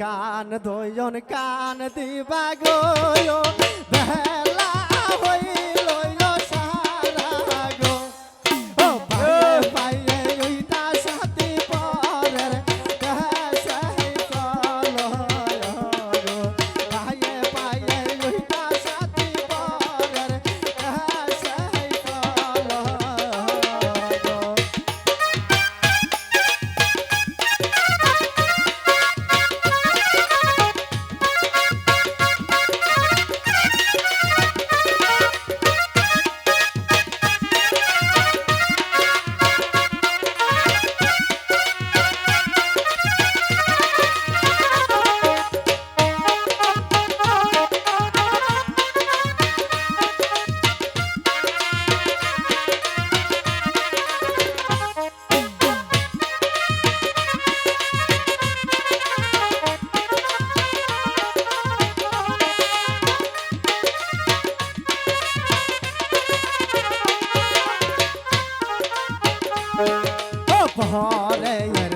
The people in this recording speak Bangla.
কান দুজন কান দিবা গো বেলা হইল। Hallelujah.